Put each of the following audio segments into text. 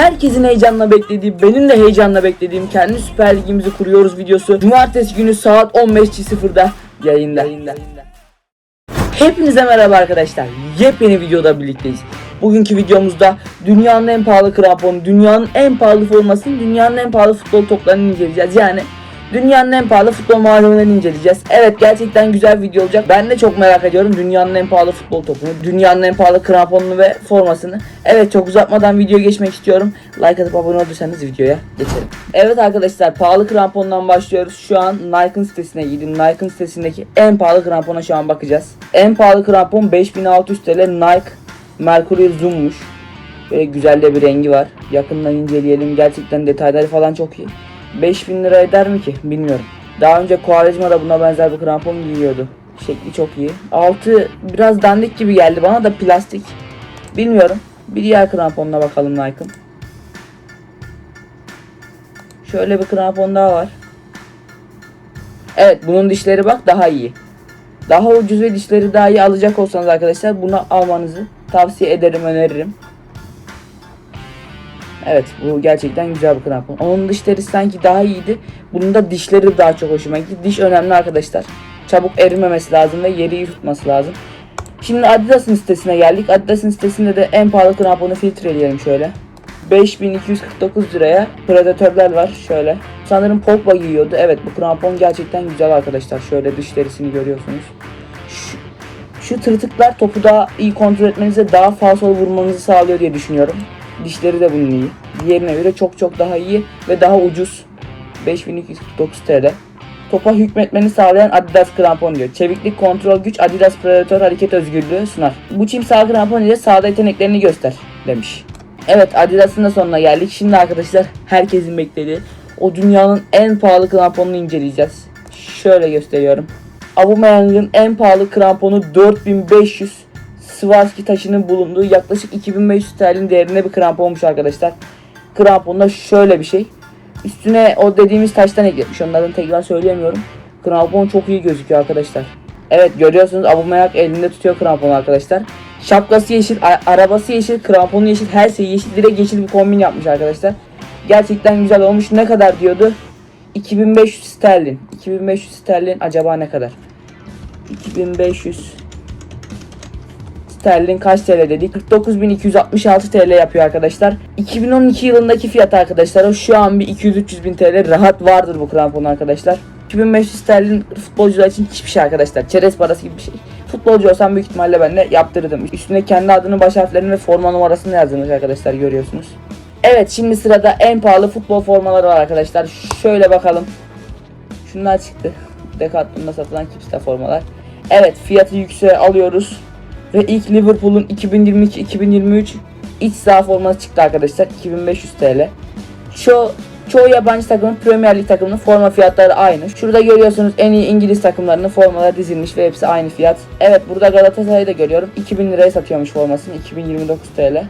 herkesin heyecanla beklediği, benim de heyecanla beklediğim kendi Süper Ligimizi kuruyoruz videosu. Cumartesi günü saat 15.00'da yayında. Hepinize merhaba arkadaşlar. Yepyeni videoda birlikteyiz. Bugünkü videomuzda dünyanın en pahalı kramponu, dünyanın en pahalı formasını, dünyanın en pahalı futbol toplarını inceleyeceğiz. Yani dünyanın en pahalı futbol malzemelerini inceleyeceğiz. Evet gerçekten güzel video olacak. Ben de çok merak ediyorum dünyanın en pahalı futbol topunu, dünyanın en pahalı kramponunu ve formasını. Evet çok uzatmadan video geçmek istiyorum. Like atıp abone olursanız videoya geçelim. Evet arkadaşlar pahalı krampondan başlıyoruz. Şu an Nike'ın sitesine gidin. Nike'ın sitesindeki en pahalı krampona şu an bakacağız. En pahalı krampon 5600 TL Nike Mercury Zoom'muş. Böyle güzel de bir rengi var. Yakından inceleyelim. Gerçekten detayları falan çok iyi. 5000 lira eder mi ki? Bilmiyorum. Daha önce Quaresma da buna benzer bir krampon giyiyordu. Şekli çok iyi. Altı biraz dandik gibi geldi bana da plastik. Bilmiyorum. Bir diğer kramponuna bakalım Nike'ın. Şöyle bir krampon daha var. Evet bunun dişleri bak daha iyi. Daha ucuz ve dişleri daha iyi alacak olsanız arkadaşlar bunu almanızı tavsiye ederim öneririm. Evet bu gerçekten güzel bir krampon. Onun dişleri sanki daha iyiydi. Bunun da dişleri daha çok hoşuma gitti. Diş önemli arkadaşlar. Çabuk erimemesi lazım ve yeri iyi tutması lazım. Şimdi Adidas'ın sitesine geldik. Adidas'ın sitesinde de en pahalı kramponu filtreleyelim şöyle. 5249 liraya predatörler var şöyle. Sanırım Pogba giyiyordu. Evet bu krampon gerçekten güzel arkadaşlar. Şöyle dış derisini görüyorsunuz. Şu, şu tırtıklar topu daha iyi kontrol etmenize daha falsolu vurmanızı sağlıyor diye düşünüyorum. Dişleri de bunun iyi. Diğerine göre çok çok daha iyi ve daha ucuz. 5249 TL. Topa hükmetmeni sağlayan Adidas krampon diyor. Çeviklik, kontrol, güç, Adidas Predator hareket özgürlüğü sunar. Bu çim sağ krampon ile sağda yeteneklerini göster demiş. Evet Adidas'ın da sonuna geldik. Şimdi arkadaşlar herkesin beklediği o dünyanın en pahalı kramponunu inceleyeceğiz. Şöyle gösteriyorum. Aubameyang'ın en pahalı kramponu 4500 Swarovski taşının bulunduğu yaklaşık 2500 TL'nin değerinde bir kramponmuş arkadaşlar. Kramponda şöyle bir şey. Üstüne o dediğimiz taştan ekletmiş. Onların tekrar söyleyemiyorum. Krampon çok iyi gözüküyor arkadaşlar. Evet görüyorsunuz Aubameyang elinde tutuyor kramponu arkadaşlar. Şapkası yeşil, arabası yeşil, kramponu yeşil, her şey yeşil. Direkt yeşil bir kombin yapmış arkadaşlar. Gerçekten güzel olmuş. Ne kadar diyordu? 2500 sterlin. 2500 sterlin acaba ne kadar? 2500 sterlin kaç TL dedik? 49.266 TL yapıyor arkadaşlar. 2012 yılındaki fiyat arkadaşlar. Şu an bir 200-300 bin TL rahat vardır bu krampon arkadaşlar. 2500 sterlin futbolcular için hiçbir şey arkadaşlar. Çerez parası gibi bir şey. Futbolcu olsam büyük ihtimalle ben de yaptırırdım. Üstüne kendi adını, baş harflerini ve forma numarasını yazılmış arkadaşlar görüyorsunuz. Evet şimdi sırada en pahalı futbol formaları var arkadaşlar. Şöyle bakalım. Şunlar çıktı. Decathlon'da satılan Kipsta formalar. Evet fiyatı yükseğe alıyoruz. Ve ilk Liverpool'un 2022-2023 iç saha forması çıktı arkadaşlar. 2500 TL. Çoğu, çoğu yabancı takımın Premier Lig takımının forma fiyatları aynı. Şurada görüyorsunuz en iyi İngiliz takımlarının formaları dizilmiş ve hepsi aynı fiyat. Evet burada Galatasaray'ı da görüyorum. 2000 liraya satıyormuş formasını. 2029 TL.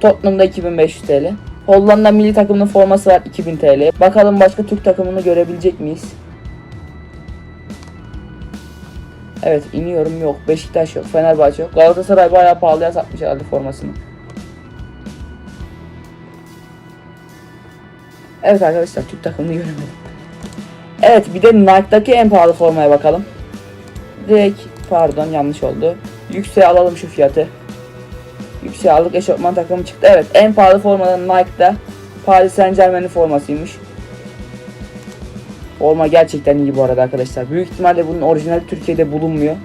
Tottenham'da 2500 TL. Hollanda milli takımının forması var 2000 TL. Bakalım başka Türk takımını görebilecek miyiz? Evet iniyorum yok. Beşiktaş yok. Fenerbahçe yok. Galatasaray bayağı pahalıya satmış herhalde formasını. Evet arkadaşlar Türk takımını göremedim. Evet bir de Nike'daki en pahalı formaya bakalım. Direkt pardon yanlış oldu. Yükseğe alalım şu fiyatı. Yükseğe aldık eşofman takımı çıktı. Evet en pahalı formadan Nike'da Paris Saint Germain'in formasıymış. Forma gerçekten iyi bu arada arkadaşlar. Büyük ihtimalle bunun orijinali Türkiye'de bulunmuyor.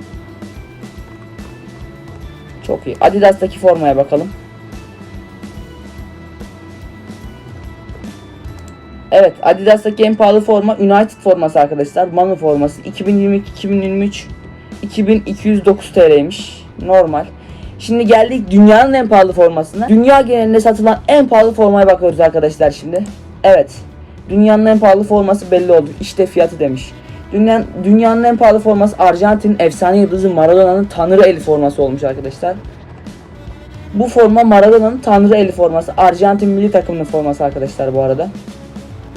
Çok iyi. Adidas'taki formaya bakalım. Evet Adidas'taki en pahalı forma United forması arkadaşlar. Manu forması. 2022-2023 2209 TL'ymiş. Normal. Şimdi geldik dünyanın en pahalı formasına. Dünya genelinde satılan en pahalı formaya bakıyoruz arkadaşlar şimdi. Evet. Dünyanın en pahalı forması belli oldu. İşte fiyatı demiş. Dünyanın, dünyanın en pahalı forması Arjantin'in efsane yıldızı Maradona'nın Tanrı eli forması olmuş arkadaşlar. Bu forma Maradona'nın Tanrı eli forması. Arjantin milli takımının forması arkadaşlar bu arada.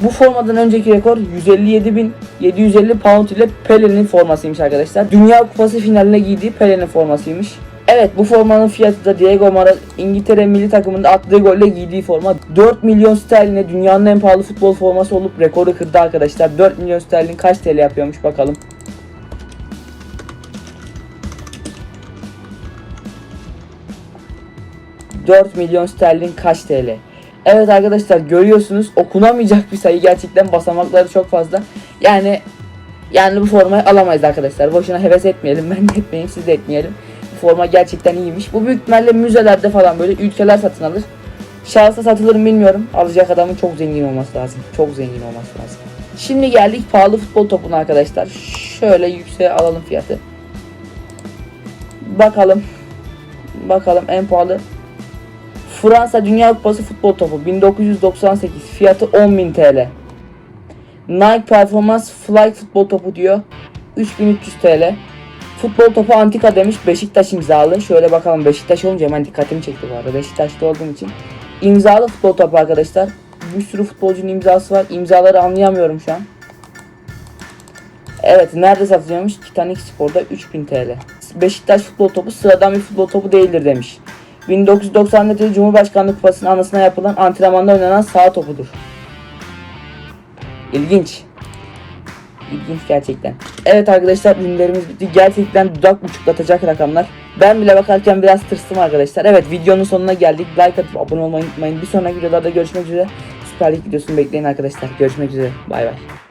Bu formadan önceki rekor 157.750 pound ile Pele'nin formasıymış arkadaşlar. Dünya Kupası finaline giydiği Pele'nin formasıymış. Evet bu formanın fiyatı da Diego Maradona İngiltere milli takımında attığı golle giydiği forma 4 milyon sterline dünyanın en pahalı futbol forması olup rekoru kırdı arkadaşlar. 4 milyon sterlin kaç TL yapıyormuş bakalım. ...4 milyon sterlin kaç TL? Evet arkadaşlar görüyorsunuz okunamayacak bir sayı gerçekten basamakları çok fazla. Yani yani bu formayı alamayız arkadaşlar. Boşuna heves etmeyelim. Ben de etmeyeyim siz de etmeyelim. Forma gerçekten iyiymiş. Bu büyük ihtimalle müzelerde falan böyle ülkeler satın alır. Şahsa satılır mı bilmiyorum. Alacak adamın çok zengin olması lazım. Çok zengin olması lazım. Şimdi geldik pahalı futbol topuna arkadaşlar. Şöyle yükseğe alalım fiyatı. Bakalım. Bakalım en pahalı. Fransa Dünya Kupası futbol topu 1998 fiyatı 10.000 TL. Nike Performance Fly futbol topu diyor. 3300 TL. Futbol topu antika demiş Beşiktaş imzalı. Şöyle bakalım Beşiktaş olunca hemen dikkatimi çekti bu arada. Beşiktaş'ta olduğum için. İmzalı futbol topu arkadaşlar. Bir sürü futbolcunun imzası var. İmzaları anlayamıyorum şu an. Evet nerede satılıyormuş? Titanic Spor'da 3000 TL. Beşiktaş futbol topu sıradan bir futbol topu değildir demiş. 1994 Cumhurbaşkanlığı Kupası'nın anısına yapılan antrenmanda oynanan sağ topudur. İlginç. İlginç gerçekten. Evet arkadaşlar ürünlerimiz bitti. Gerçekten dudak uçuklatacak rakamlar. Ben bile bakarken biraz tırstım arkadaşlar. Evet videonun sonuna geldik. Like atıp abone olmayı unutmayın. Bir sonraki videolarda görüşmek üzere. Süper Lig videosunu bekleyin arkadaşlar. Görüşmek üzere. Bay bay.